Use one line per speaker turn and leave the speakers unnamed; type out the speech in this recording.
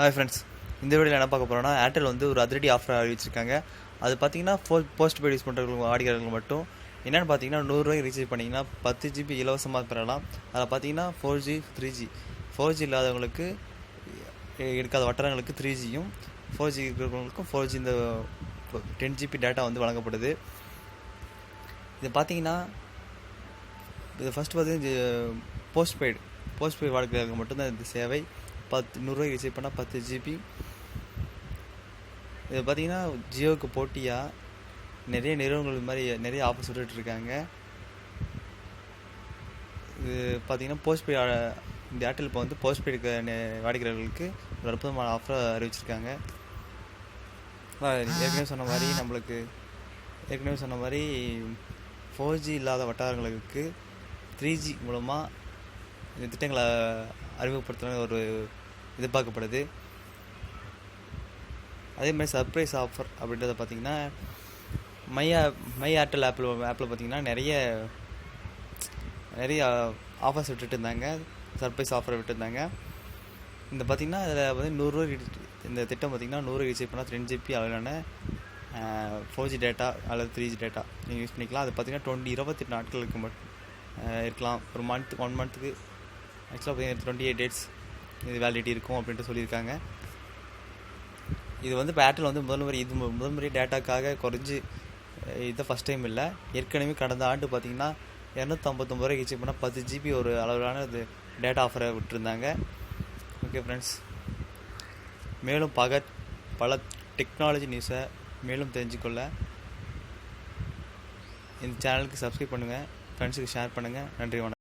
Hi friends இந்த வீடியோவில் என்ன பார்க்க போகிறோம்னா ஏர்டெல் வந்து ஒரு அதிரடி ஆஃபர் அறிவிச்சிருக்காங்க. அது பார்த்தீங்கன்னா ஃபோ போஸ்ட் பெய்ட் யூஸ் பண்ணுறவங்க ஆடிக்கிறவங்க மட்டும். என்னென்னு பார்த்தீங்கன்னா நூறுரூவாய்க்கு ரீசார்ஜ் பண்ணிங்கன்னா பத்து ஜிபி இலவசமாக பெறலாம். அதில் பார்த்தீங்கன்னா four G three G four G இல்லாதவங்களுக்கு எ- எடுக்காத வட்டாரங்களுக்கு த்ரீ ஜியும் ஃபோர் ஜி இருக்கிறவங்களுக்கும் ஃபோர் ஜி இந்த டென் ஜிபி டேட்டா வந்து வழங்கப்படுது. இது பார்த்தீங்கன்னா இது ஃபஸ்ட்டு பார்த்தீங்கன்னா போஸ்ட் பெய்டு போஸ்ட் பெய்டு வாடிக்கையாளர்களுக்கு மட்டும்தான் இந்த சேவை. பத்து நூறுரூவாய்க்கு ரிசீவ் பண்ணால் பத்து ஜிபி இது பார்த்தீங்கன்னா ஜியோவுக்கு போட்டியாக நிறைய நிறுவனங்கள் இது மாதிரி நிறைய ஆஃபர்ஸ் விட்டுட்ருக்காங்க இது பார்த்தீங்கன்னா போஸ்ட்பெய்ட் இந்த ஏர்டெல் இப்போ வந்து போஸ்ட்பெய்ட் வாடிக்கையாளர்களுக்கு ஒரு அற்புதமான ஆஃபரை அறிவிச்சிருக்காங்க. ஏற்கனவே சொன்ன மாதிரி நம்மளுக்கு ஏற்கனவே சொன்ன மாதிரி ஃபோர் ஜி இல்லாத வட்டாரங்களுக்கு த்ரீ ஜி மூலமாக இந்த திட்டங்களை அறிமுகப்படுத்தணும் ஒரு எதிர்பார்க்கப்படுது. அதே மாதிரி சர்ப்ரைஸ் ஆஃபர் அப்படின்றத பார்த்தீங்கன்னா மை ஆப் மை ஏர்டெல் ஆப்பில் ஆப்பில் பார்த்தீங்கன்னா நிறைய நிறைய ஆஃபர்ஸ் விட்டுட்டு இருந்தாங்க சர்ப்ரைஸ் ஆஃபர் விட்டுருந்தாங்க. இந்த பார்த்தீங்கன்னா அதில் வந்து நூறுரூவா இந்த திட்டம் பார்த்தீங்கன்னா நூறு ரீசார்ஜ் பண்ணால் ரெண்டு ஜிபி அளவிலான ஃபோர் ஜி டேட்டா அல்லது த்ரீ ஜி டேட்டா நீங்கள் யூஸ் பண்ணிக்கலாம். அது பார்த்தீங்கன்னா டுவெண்ட்டி இருபத்தெட்டு நாட்களுக்கு மட்டும் இருக்கலாம். ஒரு மந்த் ஒன் மந்த்துக்கு ஆக்சுவலாக பார்த்தீங்கன்னா டுவெண்ட்டி எயிட் டேட்ஸ் இது வேலிடிட்டி இருக்கும் அப்படின்ட்டு சொல்லியிருக்காங்க. இது வந்து இப்போ ஏர்டெல் வந்து முதல் முறை இது மு- முதல் முறை டேட்டாக்காக குறைஞ்சி இதை ஃபஸ்ட் டைம் இல்லை. ஏற்கனவே கடந்த ஆண்டு பார்த்தீங்கன்னா இரநூத்தம்பத்தொம்பது ரூபாய்க்கு ரீச் பண்ணால் பத்து ஜிபி ஒரு அளவிலான இது டேட்டா ஆஃபரை விட்டுருந்தாங்க. ஓகே ஃப்ரெண்ட்ஸ் மேலும் பக பல டெக்னாலஜி நியூஸை மேலும் தெரிஞ்சுக்கொள்ள இந்த சேனலுக்கு சப்ஸ்கிரைப் பண்ணுங்கள் ஃப்ரெண்ட்ஸுக்கு ஷேர் பண்ணுங்கள் நன்றி வணக்கம்.